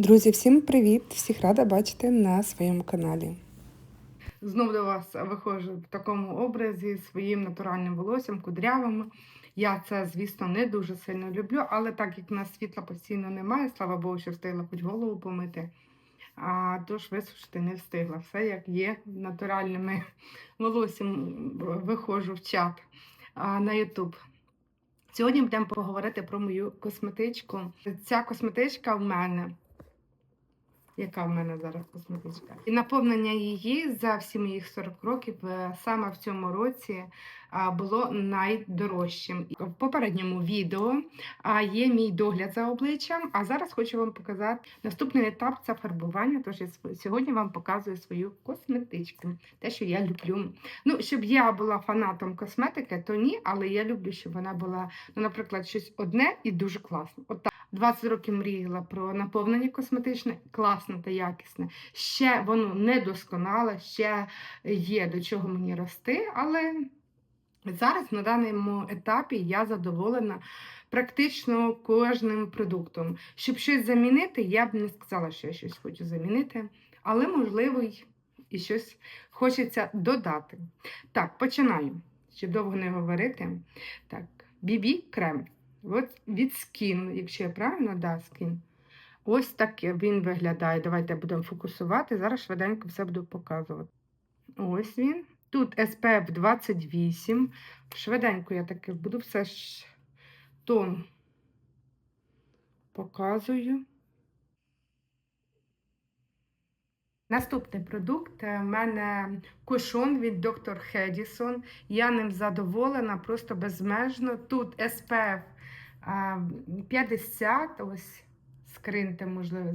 Друзі, всім привіт! Всіх рада бачити на своєму каналі. Знову до вас виходжу в такому образі своїм натуральним волоссям, кудрявими. Я це, звісно, не дуже сильно люблю, але так як в нас світла постійно немає, слава Богу, що встигла хоч голову помити. А тож висушити не встигла. Все як є натуральними волоссям виходжу в чат а, на YouTube. Сьогодні будемо поговорити про мою косметичку. Ця косметичка в мене. Яка в мене зараз косметичка? І наповнення її за всі моїх 40 років е, саме в цьому році було найдорожчим. В попередньому відео є мій догляд за обличчям, а зараз хочу вам показати наступний етап це фарбування. Тож я сьогодні вам показую свою косметичку, те, що я люблю. Ну, щоб я була фанатом косметики, то ні, але я люблю, щоб вона була, ну, наприклад, щось одне і дуже класне. От так. 20 років мріяла про наповнення косметичне, класне та якісне. Ще воно не досконале, ще є до чого мені рости, але зараз на даному етапі я задоволена практично кожним продуктом. Щоб щось замінити, я б не сказала, що я щось хочу замінити, але можливо і щось хочеться додати. Так, починаю. Щоб довго не говорити. Так, BB крем. От від Skin, якщо я правильно, да, Skin. Ось так він виглядає. Давайте будемо фокусувати. Зараз швиденько все буду показувати. Ось він. Тут SPF 28. Швиденько я таки буду все ж тон показую. Наступний продукт е, в мене кушон від Dr. Hedison. Я ним задоволена, просто безмежно. Тут SPF 50, ось скриньте, можливо,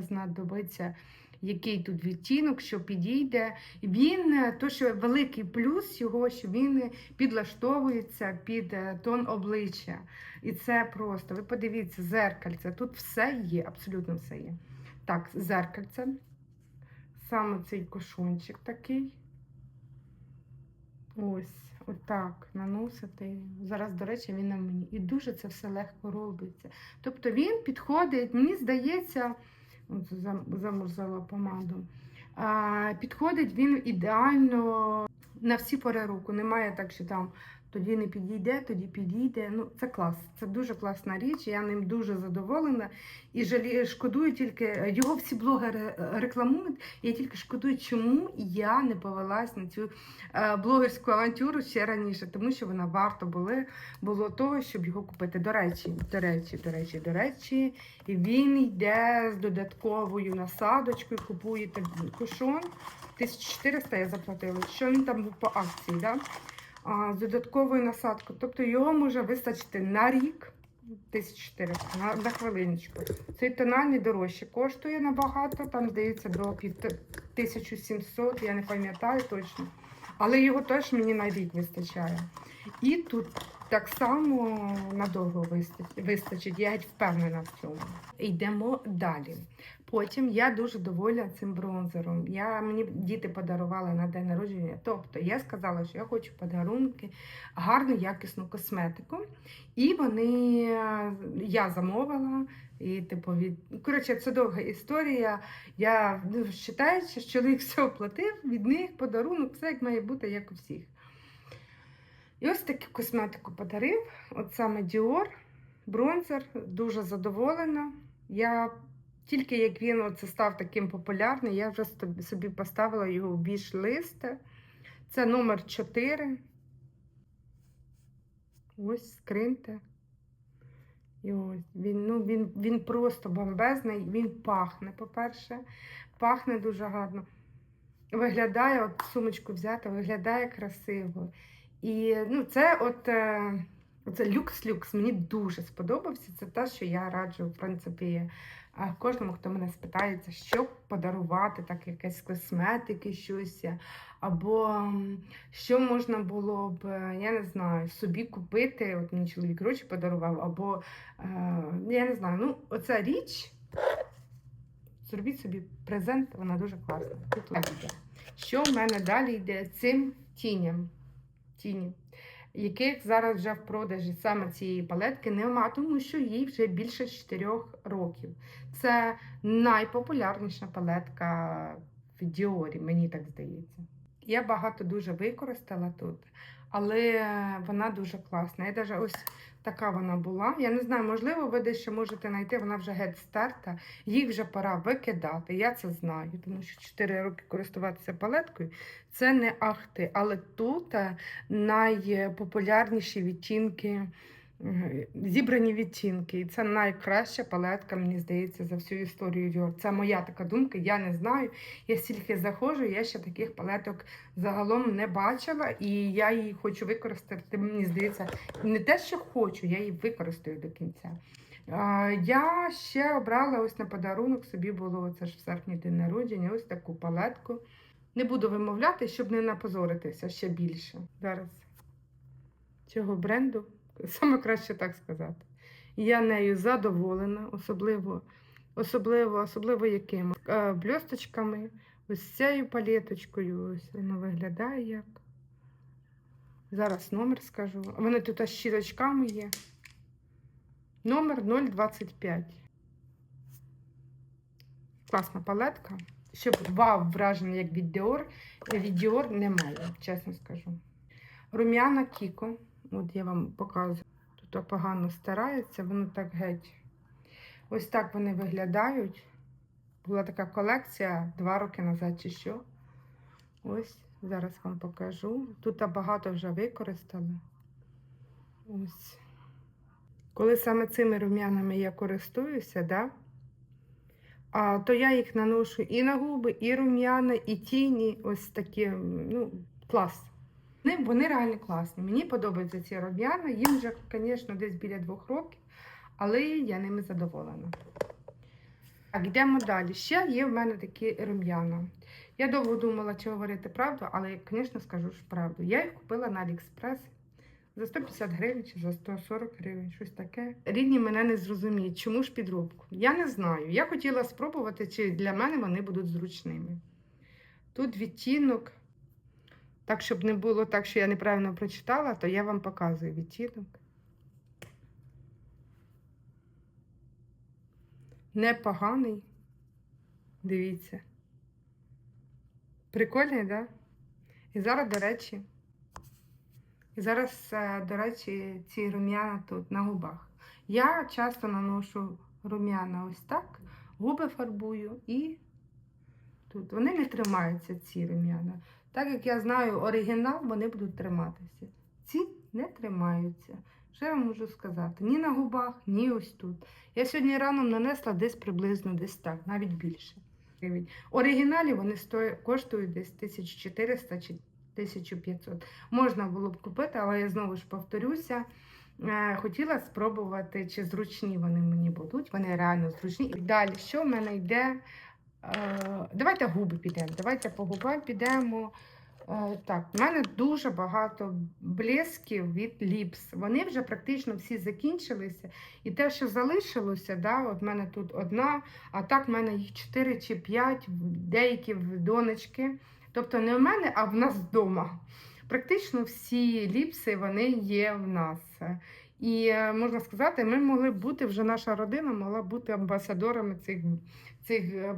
знадобиться, який тут відтінок, що підійде. Він, то, що великий плюс його, що він підлаштовується під е, тон обличчя. І це просто, ви подивіться, зеркальце. Тут все є, абсолютно все є. Так, зеркальце. Саме цей кошончик такий. Ось, отак наносити. Зараз, до речі, він на мені. І дуже це все легко робиться. Тобто він підходить, мені здається, замурзала помаду. Підходить він ідеально на всі пори року. Немає так, що там тоді не підійде, тоді підійде. Ну, це клас. Це дуже класна річ. Я ним дуже задоволена. І жалі, шкодую тільки, його всі блогери е, рекламують. Я тільки шкодую, чому я не повелась на цю е, блогерську авантюру ще раніше, тому що вона варто були, було того, щоб його купити. До речі, до речі, до речі, до речі, він йде з додатковою насадочкою. Купуєте кушон. 1400 я заплатила. Що він там був по акції, да? З додатковою насадкою. Тобто його може вистачити на рік. 1400 на, на хвилиночку. Цей тональний дорожче коштує набагато, там здається до пів- 1700, я не пам'ятаю точно. Але його теж мені на рік вистачає. І тут так само надовго вистачить, я геть впевнена в цьому. Йдемо далі. Потім я дуже довольна цим бронзером. Я, мені діти подарували на день народження. Тобто я сказала, що я хочу подарунки, гарну якісну косметику. І вони я замовила. І, типу, від... Коротше, це довга історія. Я ну, вважаю, що чоловік все оплатив, від них подарунок, все як має бути, як у всіх. І ось таку косметику подарив. От саме Dior, бронзер, дуже задоволена. Я тільки як він оце став таким популярним, я вже собі- поставила його в біш-лист. Це номер 4. Ось скриньте. І ось він, ну, він, він просто бомбезний, він пахне, по-перше, пахне дуже гарно. Виглядає, от сумочку взяти, виглядає красиво. І ну, це от е, це люкс-люкс. Мені дуже сподобався. Це те, що я раджу, в принципі, е, кожному, хто мене спитається, що подарувати, так якесь косметики, щось. Або що можна було б, е, я не знаю, собі купити. От мені чоловік гроші подарував, або е, я не знаю, ну, оця річ. Зробіть собі презент, вона дуже класна. Тут. Що в мене далі йде цим тіням? Тіні. яких зараз вже в продажі саме цієї палетки нема, тому що їй вже більше 4 років. Це найпопулярніша палетка в Діорі, мені так здається. Я багато дуже використала тут, але вона дуже класна. Я навіть ось така вона була. Я не знаю, можливо, ви дещо можете знайти, вона вже геть старта, Їх вже пора викидати. Я це знаю, тому що 4 роки користуватися палеткою це не ахти. Але тут е, найпопулярніші відтінки. Зібрані відтінки, і це найкраща палетка, мені здається, за всю історію Dior. Це моя така думка, я не знаю. Я стільки заходжу, я ще таких палеток загалом не бачила, і я її хочу використати. Мені здається, не те, що хочу, я її використаю до кінця. Я ще обрала ось на подарунок, собі було це ж в серпні день народження, ось таку палетку. Не буду вимовляти, щоб не напозоритися ще більше. Зараз цього бренду, саме краще так сказати. Я нею задоволена, особливо, особливо, особливо якими Е, бльосточками, ось цією палеточкою. Ось воно виглядає як. Зараз номер скажу. Вони тут аж з щіточками є. Номер 025. Класна палетка. Щоб вау враження, як від Dior, від Dior немає, чесно скажу. Рум'яна Кіко. От я вам показую. Тут погано старається, воно так геть. Ось так вони виглядають. Була така колекція два роки назад чи що. Ось, зараз вам покажу. Тут багато вже використали. Ось. Коли саме цими рум'янами я користуюся, да, а, то я їх наношу і на губи, і рум'яна, і тіні. Ось такі, ну, клас. Вони, реально класні. Мені подобаються ці рум'яна. Їм вже, звісно, десь біля двох років, але я ними задоволена. Так, йдемо далі. Ще є в мене такі рум'яна. Я довго думала, чи говорити правду, але звісно, скажу ж правду. Я їх купила на Аліекспрес за 150 гривень чи за 140 гривень, щось таке. Рідні мене не зрозуміють, чому ж підробку. Я не знаю. Я хотіла спробувати, чи для мене вони будуть зручними. Тут відтінок. Так, щоб не було так, що я неправильно прочитала, то я вам показую відтінок. Непоганий. Дивіться. Прикольний, так? Да? І зараз, до речі, і зараз, е, до речі, ці рум'яна тут на губах. Я часто наношу рум'яна ось так, губи фарбую і тут. Вони не тримаються, ці рум'яна. Так як я знаю оригінал, вони будуть триматися. Ці не тримаються. Що я вам можу сказати? Ні на губах, ні ось тут. Я сьогодні рано нанесла десь приблизно десь так, навіть більше. Оригіналі вони стоять, коштують десь 1400 чи 1500. Можна було б купити, але я знову ж повторюся. е, Хотіла спробувати, чи зручні вони мені будуть. Вони реально зручні. І далі, що в мене йде? Е, Давайте губи підемо. Давайте по губам підемо. Е, Так, в мене дуже багато блесків від ліпс. Вони вже практично всі закінчилися. І те, що залишилося, да, от в мене тут одна, а так в мене їх 4 чи 5, деякі в донечки. Тобто не в мене, а в нас вдома. Практично всі ліпси вони є в нас. І е, можна сказати, ми могли бути, вже наша родина могла бути амбасадорами цих, цих е,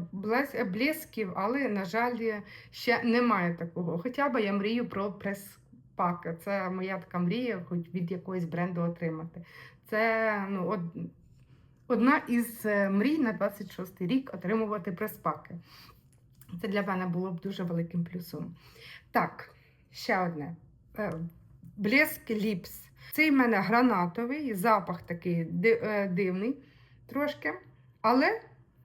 блесків, але, на жаль, ще немає такого. Хоча б я мрію про прес-пак. Це моя така мрія, хоч від якогось бренду отримати. Це ну, од... одна із е, мрій на 26 й рік отримувати прес-паки. Це для мене було б дуже великим плюсом. Так, ще одне. Е, Блеск ліпс. Цей в мене гранатовий, запах такий е, дивний трошки. Але,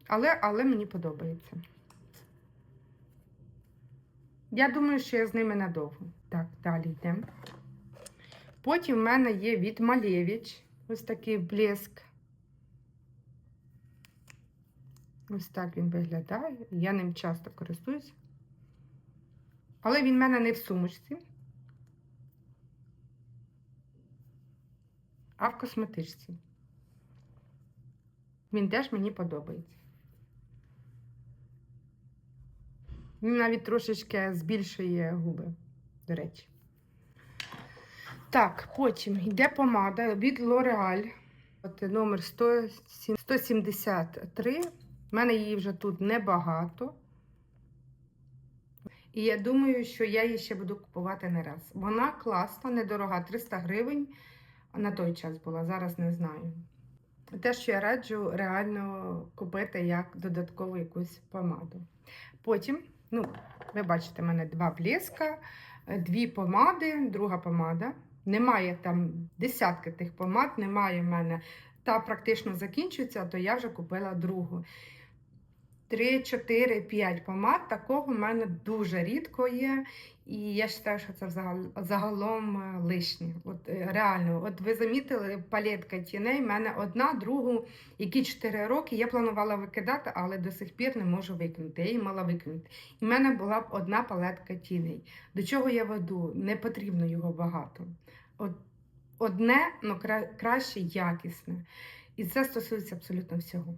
але, але мені подобається. Я думаю, що я з ними надовго. Так, далі йдемо. Потім в мене є від Малевич. Ось такий блеск. Ось так він виглядає. Я ним часто користуюся. Але він в мене не в сумочці, а в косметичці. Він теж мені подобається. Він навіть трошечки збільшує губи, до речі. Так, потім йде помада від L'Oreal. От номер 100 173. У мене її вже тут небагато. І я думаю, що я її ще буду купувати не раз. Вона класна, недорога, 300 гривень. На той час була, зараз не знаю. Те, що я раджу реально купити як додаткову якусь помаду. Потім, ну, ви бачите, в мене два бліска, е, дві помади, друга помада. Немає там десятки тих помад, немає в мене. Та практично закінчується, то я вже купила другу. 3, 4, 5 помад. Такого в мене дуже рідко є. І я вважаю, що це загалом е, лишнє. От е, реально, от ви замітили, палетка тіней. в мене одна, другу, які 4 роки. Я планувала викидати, але до сих пір не можу викинути. Я її мала викинути. І в мене була б одна палетка тіней. До чого я веду? Не потрібно його багато. От, одне, але кра- краще якісне. І це стосується абсолютно всього.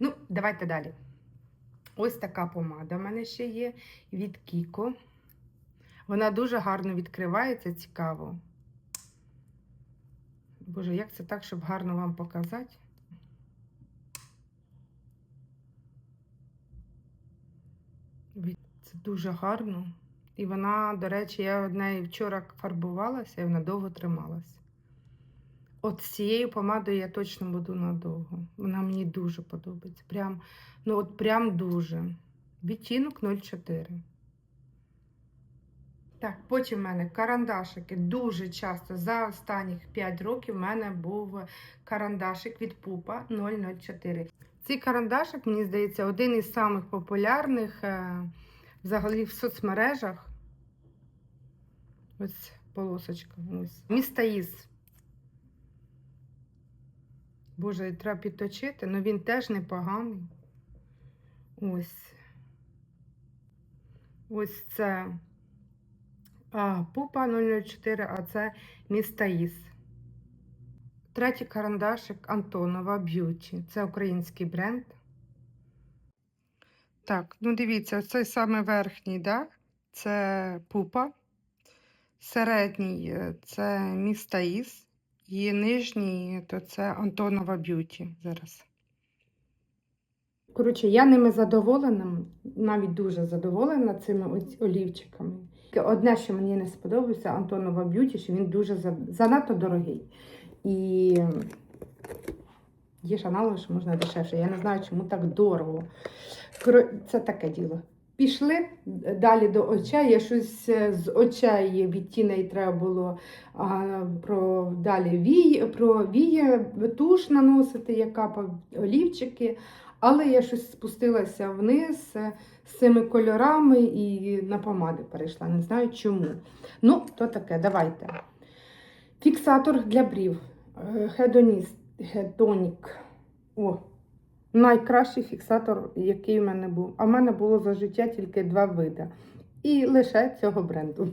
Ну, давайте далі. Ось така помада в мене ще є від Кіко. Вона дуже гарно відкривається, цікаво. Боже, як це так, щоб гарно вам показати? Це дуже гарно. І вона, до речі, я од неї вчора фарбувалася і вона довго трималася. От з цією помадою я точно буду надовго. Вона мені дуже подобається. Прям, ну от прям дуже. Відтінок 04. Так, потім в мене карандашики дуже часто. За останніх 5 років в мене був карандашик від Пупа 004. Цей карандашик, мені здається, один із самих популярних е, взагалі в соцмережах. Ось полосочка. Ось. Містаїз. Боже, треба підточити, але він теж непоганий. Ось. Ось це а, Пупа 004, а це Містаїс. Третій карандашик Антонова Б'юті. Це український бренд. Так, ну дивіться, цей саме верхній, да? це Пупа. Середній е, це Містаїс. І нижній то це Антонова Б'юті зараз. Коротше, я ними задоволена, навіть дуже задоволена цими олівчиками. Одне, що мені не сподобається, Антонова Б'юті, що він дуже занадто дорогий. І є ж аналоги, що можна дешевше. Я не знаю, чому так дорого. Це таке діло. Пішли далі до очей. Я щось е, з очей від тіней треба було а, про далі вій, про вії, туш наносити, яка по- олівчики. Але я щось спустилася вниз е, з цими кольорами і на помади перейшла. Не знаю чому. Ну, то таке, давайте. Фіксатор для брів. Е, Хедоніст, Хедонік. О, найкращий фіксатор, який в мене був. А в мене було за життя тільки два види. І лише цього бренду.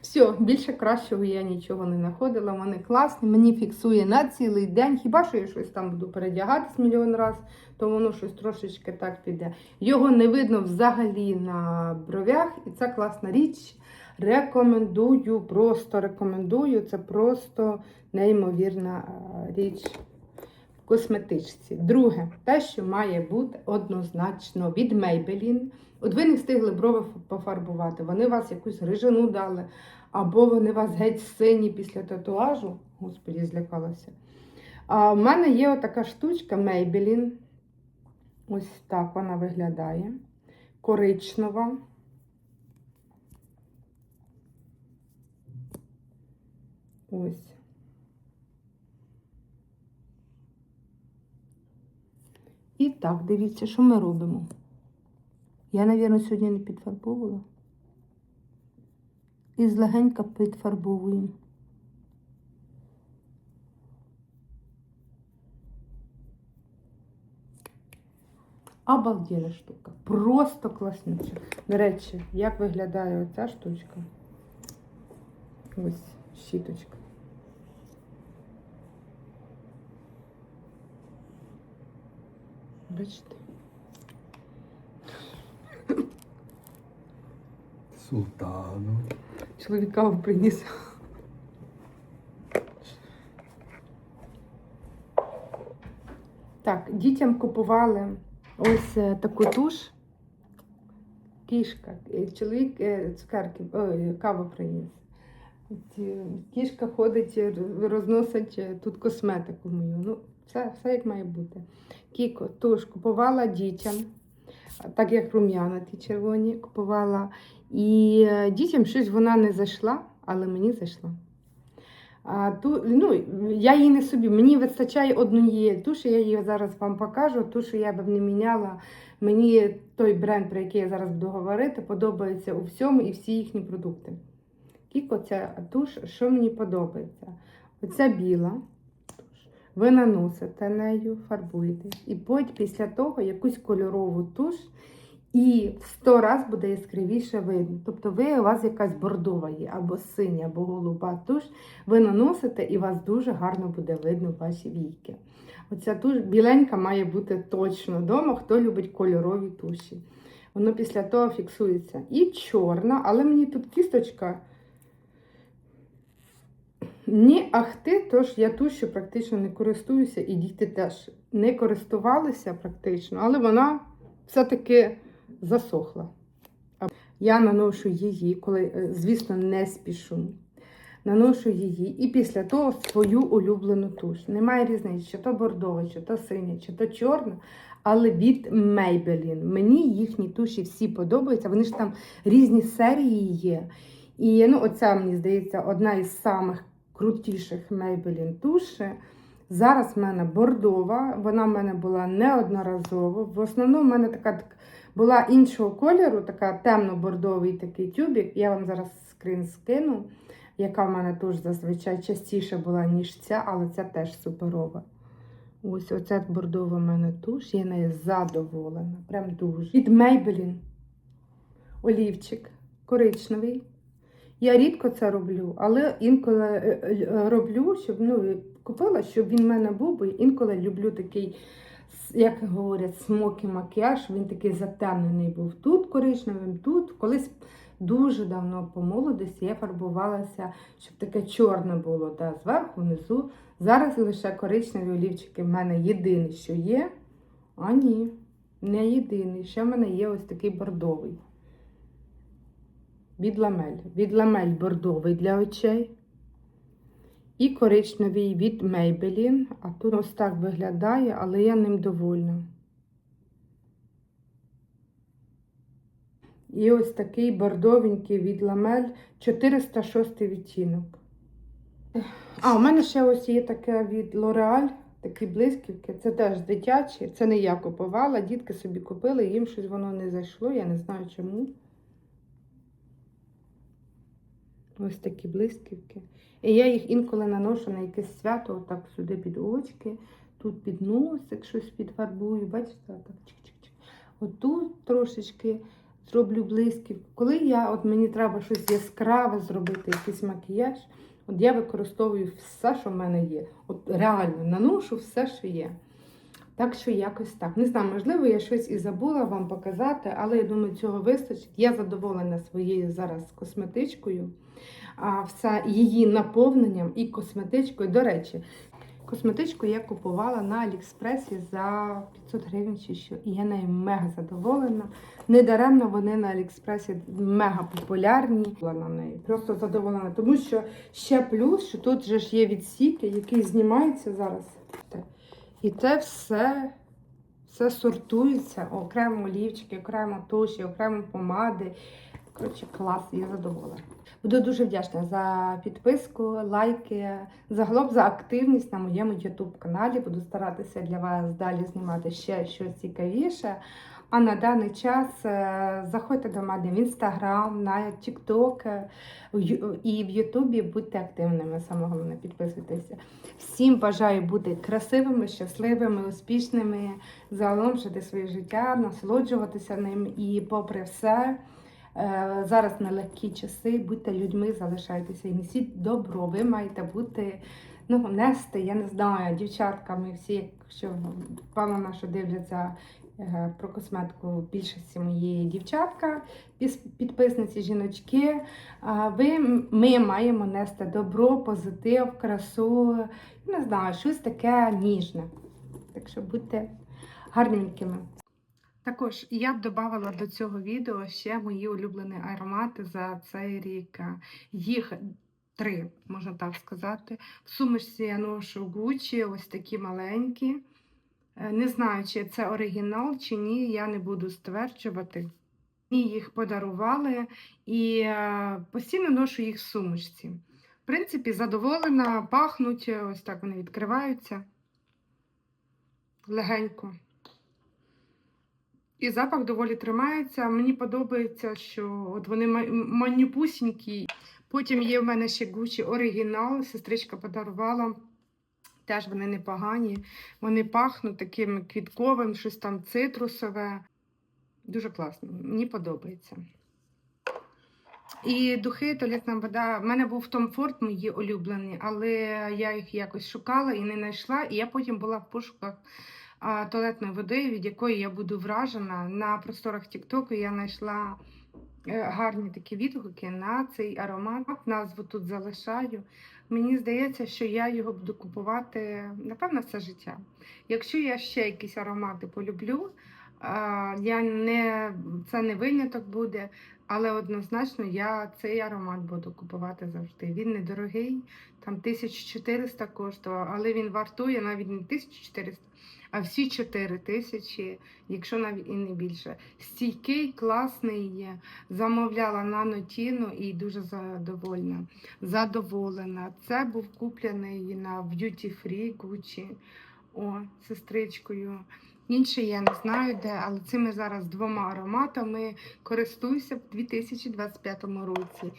Все, більше кращого я нічого не знаходила. Вони класні, мені фіксує на цілий день. Хіба що я щось там буду передягатись мільйон разів, то воно щось трошечки так піде. Його не видно взагалі на бровях, і це класна річ. Рекомендую, просто рекомендую. Це просто неймовірна е, річ косметичці. Друге, те, що має бути однозначно від Maybelline. От ви не встигли брови пофарбувати, вони вас якусь рижину дали, або вони вас геть сині після татуажу. Господі, злякалася. А в мене є отака штучка Maybelline. Ось так вона виглядає. Коричнева. Ось. І так, дивіться, що ми робимо. Я, мабуть, сьогодні не підфарбовувала. І злегенька підфарбовуємо. Обалденна штука. Просто класнюча. До речі, як виглядає оця штучка? Ось щіточка. Бачите? Султану. Чоловік каву приніс. Так, дітям купували ось е, таку туш. Кішка. Е, чоловік е, цукерки, ой, каву приніс. Кішка ходить, розносить тут косметику мою. Ну, все, все як має бути. Кіко, туш купувала дітям, так як рум'яна ті червоні, купувала. І е, дітям щось вона не зайшла, але мені зайшла. А, ту, ну, я її не собі, мені вистачає однієї туші, я її зараз вам покажу. Ту, що я б не міняла. Мені той бренд, про який я зараз буду говорити, подобається у всьому і всі їхні продукти. Кіко це туш, що мені подобається. Оця біла. Ви наносите нею, фарбуєтесь. І потім після того якусь кольорову туш, і в 100 раз буде яскравіше видно. Тобто ви, у вас якась бордова є, або синя, або голуба туш, ви наносите і вас дуже гарно буде видно ваші війки. Оця туш біленька має бути точно вдома, хто любить кольорові туші. Воно після того фіксується. І чорна, але мені тут кісточка. Ні, ахти, тож я тушю практично не користуюся, і діти теж не користувалися практично, але вона все-таки засохла. Я наношу її, коли, е, звісно, не спішу. Наношу її і після того свою улюблену туш. Немає різниці, чи то бордова, чи то синя, чи то чорна, але від Maybelline. Мені їхні туші всі подобаються. Вони ж там різні серії є. І ну, оця, мені здається, одна із самих крутіших Maybelline туші. Зараз в мене бордова, вона в мене була неодноразово. В основному в мене така була іншого кольору, така темно-бордовий такий тюбик. Я вам зараз скрин скину, яка в мене теж зазвичай частіше була, ніж ця, але ця теж суперова. Ось оця бордова в мене туш, я нею задоволена. Прям дуже. Від Maybelline. Олівчик коричневий. Я рідко це роблю, але інколи е, е, роблю, щоб ну, купила, щоб він в мене був, бо інколи люблю такий, як говорять, смокі макіяж, він такий затемнений був тут коричневим, тут. Колись дуже давно по молодості я фарбувалася, щоб таке чорне було та, зверху, внизу. Зараз лише коричневі олівчики в мене єдине, що є. А ні, не єдиний. Ще в мене є ось такий бордовий. Від ламель. Від ламель бордовий для очей. І коричневий від Maybelline. А тут ось так виглядає, але я ним довольна. І ось такий бордовенький від ламель 406 відтінок. А, у мене ще ось є таке від L'Oreal, такі блисківки. Це теж дитячі. Це не я купувала, дітки собі купили, їм щось воно не зайшло, я не знаю чому. Ось такі блисківки. І я їх інколи наношу на якесь свято, отак сюди під очки, тут під носик щось підфарбую. Бачите, так чик-чик-чик. Отут трошечки зроблю блисківку. Коли я, от мені треба щось яскраве зробити, якийсь макіяж, от я використовую все, що в мене є. От реально наношу все, що є. Так що якось так. Не знаю, можливо, я щось і забула вам показати, але я думаю, цього вистачить. Я задоволена своєю зараз косметичкою, а все її наповненням і косметичкою. До речі, косметичку я купувала на Аліекспресі за 500 гривень чи що. І я нею мега задоволена. Недаремно вони на Аліекспресі мега популярні. На неї. Просто задоволена. Тому що ще плюс, що тут же ж є відсіки, які знімаються зараз. І це все, все сортується, окремо олівчики, окремо туші, окремо помади. Коротше, клас, я задоволена. Буду дуже вдячна за підписку, лайки, загалом за активність на моєму YouTube каналі. Буду старатися для вас далі знімати ще щось цікавіше. А на даний час е, заходьте до мене в інстаграм, на TikTok е, і в Ютубі. Будьте активними, саме головне, підписуйтеся. Всім бажаю бути красивими, щасливими, успішними, загалом жити своє життя, насолоджуватися ним і, попри все, е, зараз нелегкі часи, будьте людьми, залишайтеся і несіть добро. Ви маєте бути, ну, нести, я не знаю, дівчатками, всі, якщо певно наша дивляться. Е, Про косметику більшості моєї дівчатка, підписниці, жіночки. Ви, ми маємо нести добро, позитив, красу, не знаю, щось таке ніжне. Так що будьте гарненькими. Також я б додавала до цього відео ще мої улюблені аромати за цей рік. Їх три, можна так сказати. В сумочці я ношу Gucci, ось такі маленькі. Е, Не знаю, чи це оригінал, чи ні, я не буду стверджувати. Мені їх подарували і е, постійно ношу їх в сумочці. В принципі, задоволена, пахнуть, ось так вони відкриваються легенько. І запах доволі тримається. Мені подобається, що от вони ма- манюпусінькі. Потім є в мене ще Gucci оригінал, сестричка подарувала. Теж вони непогані. Вони пахнуть таким квітковим, щось там цитрусове. Дуже класно, мені подобається. І духи, туалетна вода. В мене був Том Форд, мої улюблені, але я їх якось шукала і не знайшла. І я потім була в пошуках а, туалетної води, від якої я буду вражена. На просторах Тіктоку я знайшла е, гарні такі відгуки на цей аромат. Назву тут залишаю. Мені здається, що я його буду купувати, напевно, все життя. Якщо я ще якісь аромати полюблю, я не, це не виняток буде, але однозначно я цей аромат буду купувати завжди. Він недорогий, там 1400 коштував, але він вартує навіть не 1400, а всі 4000, якщо навіть і не більше. Стійкий, класний є. Замовляла на нотіну і дуже задовольна. Задоволена. Це був куплений на Beauty Free Gucci. О, сестричкою. Інший я не знаю де, але цими зараз двома ароматами користуюся в 2025 році.